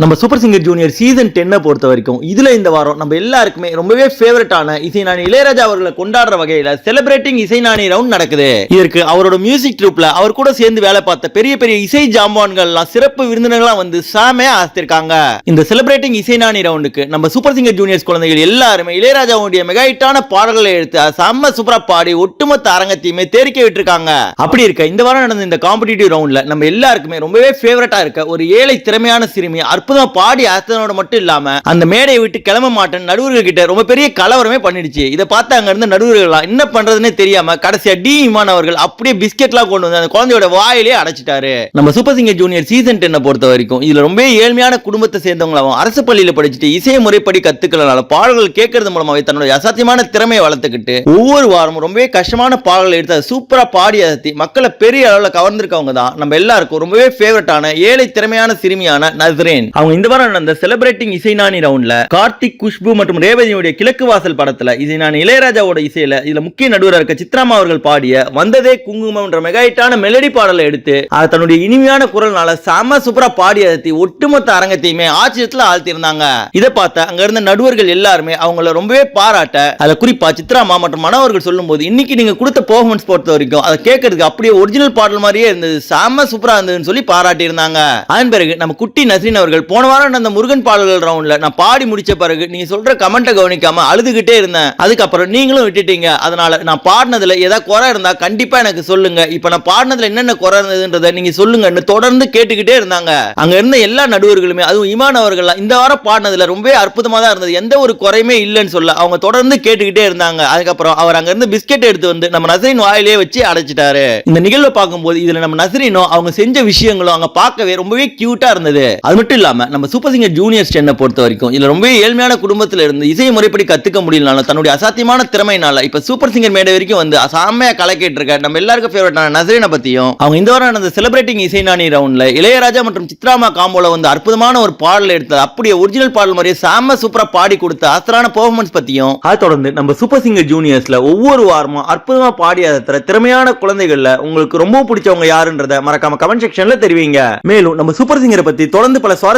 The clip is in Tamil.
நம்ம சூப்பர் சிங்கர் ஜூனியர் சீசன் டென்னை பொறுத்த வரைக்கும் இதில் இந்த வாரம் நம்ம எல்லாருக்குமே ரொம்பவே ஃபேவரட்டான இசைஞானி இளையராஜா அவர்களை கொண்டாடுற வகையில் செலிப்ரேட்டிங் இசைஞானி ரவுண்ட் நடக்குது. இதற்கு அவரோட மியூசிக் ட்ரூப்ல அவர் கூட சேர்ந்து வேலை பார்த்த பெரிய பெரிய இசை ஜாம்பான்கள்லாம் சிறப்பு விருந்தினர்களா வந்து சாமையா ஆசித்திருக்காங்க. இந்த செலிப்ரேட்டிங் இசைஞானி ரவுண்டுக்கு நம்ம சூப்பர் சிங்கர் ஜூனியர்ஸ் குழந்தைகள் எல்லாருமே இளையராஜாவுடைய மெகா ஹிட்டான பாடல்களை எடுத்து செம்ம சூப்பரா பாடி ஒட்டுமொத்த அரங்கத்தையுமே தேரிக்க விட்டுருக்காங்க. அப்படி இருக்க இந்த வாரம் நடந்த இந்த காம்படிட்டிவ் ரவுண்ட்ல நம்ம எல்லாருக்குமே ரொம்பவே ஃபேவரட்டா இருக்க ஒரு ஏழை திறமையான சிறுமி அற்புதமா பாடி அர்த்தனோட மட்டும் இல்லாம அந்த மேடையை விட்டு கிளம்ப மாட்டேன் நடுவர்கள் கிட்ட ரொம்ப பெரிய கலவரமே பண்ணிடுச்சு. இதை பார்த்து அங்க இருந்த நடுவர்கள் என்ன பண்றதுன்னு தெரியாம கடைசியா டி இமான் அவர்கள் அப்படியே பிஸ்கெட்லாம் கொண்டு வந்து அந்த குழந்தையோட வாயிலே அடைச்சிட்டாரு. நம்ம சூப்பர் சிங்கர் ஜூனியர் சீசன் டென்னை பொறுத்த வரைக்கும் இதுல ரொம்ப ஏழ்மையான குடும்பத்தை சேர்ந்தவங்களாவும் அரசு பள்ளியில படிச்சுட்டு இசை முறைப்படி கத்துக்கிறனால பாடல்கள் கேட்கறது மூலமாவே தன்னோட அசாத்தியமான திறமையை வளர்த்துக்கிட்டு ஒவ்வொரு வாரமும் ரொம்பவே கஷ்டமான பாடல்களை எடுத்து அதை சூப்பரா பாடி அசத்தி மக்களை பெரிய அளவில் கவர்ந்திருக்கவங்க தான். நம்ம எல்லாருக்கும் ரொம்பவே ஃபேவரட்டான ஏழை திறமையான சிறுமியான நஸ்ரேன். அவங்க இந்த வாரம் நடந்த செலிப்ரேட்டிங் இசைநாணி ரவுண்ட்ல கார்த்திக் குஷ்பு மற்றும் ரேவதியுடைய கிழக்கு வாசல் படத்துல இசைநாணி இளையராஜாவோட இசையில இதுல முக்கிய நடுவராக இருக்க சித்ராமா அவர்கள் பாடிய வந்ததே குங்குமம் என்ற மெகாயிட்டான மெலடி பாடலை எடுத்து அதை தன்னுடைய இனிமையான குரல்னால செம சூப்பரா பாடி அசத்தி ஒட்டுமொத்த அரங்கத்தையுமே ஆச்சரியத்துல ஆழ்த்தியிருந்தாங்க. இதை பார்த்த அங்க இருந்த நடுவர்கள் எல்லாருமே அவங்கள ரொம்பவே பாராட்ட அதை குறிப்பா சித்ராமா மற்றும் மனவர்கள் சொல்லும்போது இன்னைக்கு நீங்க கொடுத்த பெர்ஃபார்மன்ஸ் பொறுத்த வரைக்கும் அதை கேட்கறதுக்கு அப்படியே ஒரிஜினல் பாடல் மாதிரியே இருந்தது செம சூப்பரா இருந்ததுன்னு சொல்லி பாராட்டி இருந்தாங்க அதன் பிறகு நம்ம குட்டி நசீன் அவர்கள் போன வாரம் அந்த முருகன் பாடல்கள் ரவுண்ட்ல நான் பாடி முடிச்ச பிறகு நீங்க சொல்ற கமெண்ட்டை கவனிக்காம அழுதுகிட்டே இருந்தேன். அதுக்கப்புறம் நீங்களும் விட்டுட்டீங்க. அதனால நான் பாடினதுல ஏதாவது குறை இருந்தா கண்டிப்பா எனக்கு சொல்லுங்க. இப்ப நான் பாடினதுல என்னென்ன குறை இருந்ததுன்றதை நீங்க சொல்லுங்கன்னு தொடர்ந்து கேட்டுக்கிட்டே இருந்தாங்க. அங்க இருந்த எல்லா நடுவர்களுமே அதுவும் இமான் அவர்கள் இந்த வாரம் பாடினதுல ரொம்பவே அற்புதமா தான் இருந்தது. எந்த ஒரு குறையுமே இல்லைன்னு சொல்ல அவங்க தொடர்ந்து கேட்டுக்கிட்டே இருந்தாங்க. அதுக்கப்புறம் அவர் அங்க இருந்து பிஸ்கெட் எடுத்து வந்து நம்ம நசரின் வாயிலே வச்சு அடைச்சிட்டாரு. இந்த நிகழ்வை பார்க்கும்போது இதுல நம்ம நசரினும் அவங்க செஞ்ச விஷயங்களும் அங்க பார்க்கவே ரொம்பவே கியூட்டா இருந்தது. அது மட்டும் இல்லாமல் நம்ம சூப்பர் சிங்கர் ஜூனியர் ஸ்டென்னை பொறுத்த வரைக்கும் இதுல ரொம்பவே ஏழ்மையான குடும்பத்தில் இருந்து இசையை முறைப்படி கற்றுக்க முடியலனாலும் தன்னுடைய அசாத்தியமான திறமையினால இப்போ சூப்பர் சிங்கர் மேடை வரைக்கும் வந்து அசாமையா கலக்கிட்டு இருக்க நம்ம எல்லாருக்கும் ஃபேவரட்டான நசரினை பற்றியும் அவங்க இந்த வாரம் நடந்த செலிப்ரேட்டிங் இசை நாணி ரவுண்டில் இளையராஜா மற்றும் சித்ராமா காம்போல வந்து அற்புதமான ஒரு பாடல் எடுத்தது. அப்படியே ஒரிஜினல் பாடல் மாதிரியே சாம சூப்பராக பாடி கொடுத்த அசரான பெர்ஃபார்மன்ஸ் பற்றியும் அதை தொடர்ந்து நம்ம சூப்பர் சிங்கர் ஜூனியர்ஸில் ஒவ்வொரு வாரமும் அற்புதமாக பாடி அதை திறமையான குழந்தைகளில் உங்களுக்கு ரொம்ப பிடிச்சவங்க யாருன்றத மறக்காம கமெண்ட் செக்ஷனில் தெரிவிங்க. மேலும் நம்ம சூப்பர் சிங்கரை பற்றி தொடர்ந்து பல